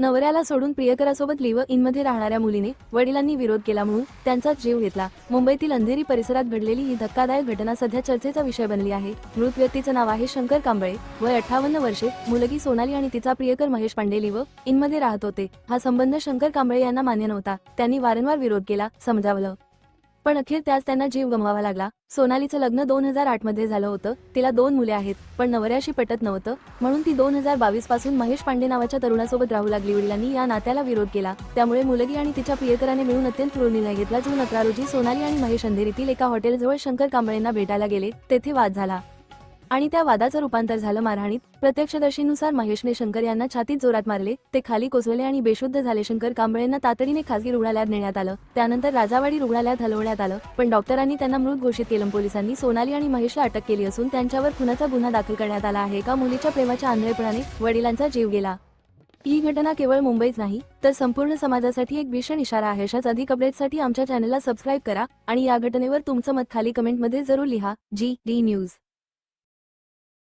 नवऱ्याला सोडून प्रियकरासोबत लिव्ह इनमध्ये राहणाऱ्या मुलीने वडिलांनी विरोध केला म्हणून त्यांचा जीव घेतला. मुंबईतील अंधेरी परिसरात घडलेली ही धक्कादायक घटना सध्या चर्चेचा विषय बनली आहे. मृत व्यक्तीचं नाव आहे शंकर कांबळे. वय अठ्ठावन्न वर्षे. मुलगी सोनाली आणि तिचा प्रियकर महेश पांडे लिव्ह इनमध्ये राहत होते. हा संबंध शंकर कांबळे यांना मान्य नव्हता. त्यांनी वारंवार विरोध केला समजावलं. पण अखेर त्याच त्यांना जीव गमवावा लागला. सोनालीचं लग्न दोन हजार आठमध्ये झालं होतं. तिला दोन मुले आहेत पण नवऱ्याशी पटत नव्हतं. म्हणून ती दोन हजार बावीसपासून महेश पांडे नावाच्या तरुणासोबत राहू लागली. वडिलांनी या नात्याला विरोध केला. त्यामुळे मुलगी आणि तिच्या प्रियकराने मिळून अत्यंत क्रूर निर्णय घेतला. जून अकरा रोजी सोनाली आणि महेश अंधेरीतील एका हॉटेलजवळ शंकर कांबळेंना भेटायला गेले तेथे वाद झाला. आणि त्या वादाचं रूपांतर झालं. मारहाणीत प्रत्यक्षदर्शीनुसार महेशने शंकर यांना छातीत जोरात मारले ते खाली कोसळले आणि बेशुद्ध झाले. शंकर कांबळेंना तातडीने खासगी रुग्णालयात नेण्यात आलं. त्यानंतर राजावाडी रुग्णालयात हलवण्यात आलं. पण डॉक्टरांनी त्यांना मृत घोषित केलं. पोलिसांनी सोनाली आणि महेशला अटक केली असून त्यांच्यावर खुनाचा गुन्हा दाखल करण्यात आला आहे. का मुलीच्या प्रेमाच्या आंधळेपणाने वडिलांचा जीव गेला. ही घटना केवळ मुंबईत नाही तर संपूर्ण समाजासाठी एक भीषण इशारा आहे. अशाच अधिक अपडेट्ससाठी आमच्या चॅनलला सबस्क्राईब करा आणि या घटनेवर तुमचं मत खाली कमेंटमध्ये जरूर लिहा. G D news.